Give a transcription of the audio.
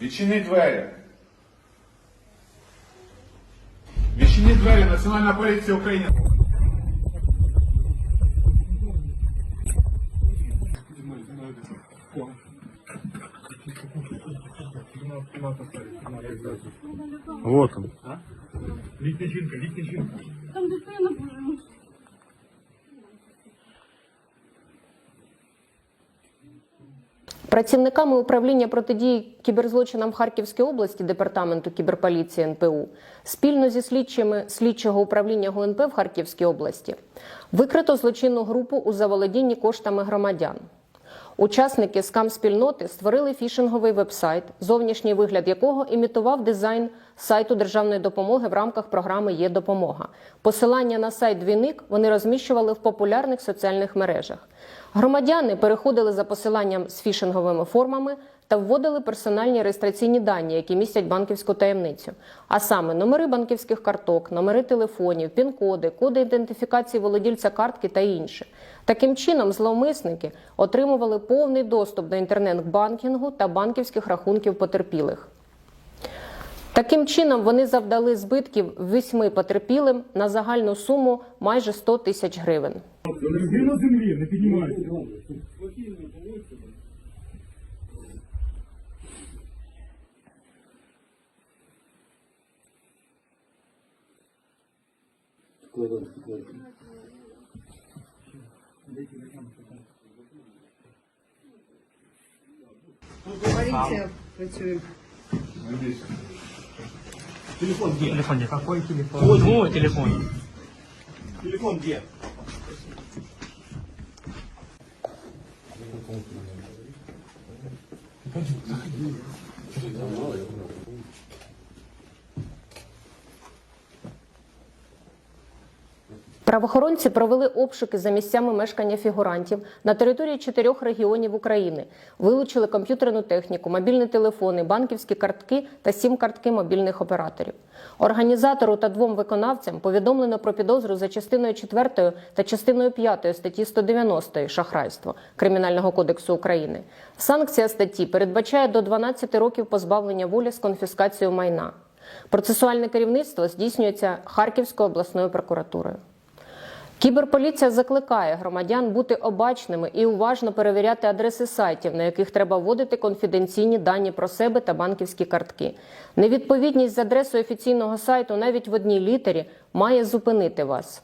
Відчини двері. Відчини двері, Національна поліція України. Вот он. Літня жінка, літня жінка. Там дитина боже. Працівниками управління протидії кіберзлочинам Харківської області департаменту кіберполіції НПУ спільно зі слідчими слідчого управління ГУНП в Харківській області викрито злочинну групу у заволодінні коштами громадян. Учасники скам-спільноти створили фішинговий вебсайт, зовнішній вигляд якого імітував дизайн сайту державної допомоги в рамках програми Є допомога. Посилання на сайт Двійник вони розміщували в популярних соціальних мережах. Громадяни переходили за посиланням з фішинговими формами та вводили персональні реєстраційні дані, які містять банківську таємницю, а саме номери банківських карток, номери телефонів, пін-коди, коди ідентифікації володільця картки та інше. Таким чином, зловмисники отримували повний доступ до інтернет-банкінгу та банківських рахунків потерпілих. Таким чином, вони завдали збитків восьми потерпілим на загальну суму майже 100 тисяч гривень. На землі, не піднімайте. Поліція працює. Телефон где? Телефон где? Какой телефон? Вот Твой телефон. Телефон где? Правоохоронці провели обшуки за місцями мешкання фігурантів на території чотирьох регіонів України, вилучили комп'ютерну техніку, мобільні телефони, банківські картки та сім-картки мобільних операторів. Організатору та двом виконавцям повідомлено про підозру за частиною 4 та частиною 5 статті 190 шахрайство Кримінального кодексу України. Санкція статті передбачає до 12 років позбавлення волі з конфіскацією майна. Процесуальне керівництво здійснюється Харківською обласною прокуратурою. Кіберполіція закликає громадян бути обачними і уважно перевіряти адреси сайтів, на яких треба вводити конфіденційні дані про себе та банківські картки. Невідповідність з адресою офіційного сайту навіть в одній літері має зупинити вас.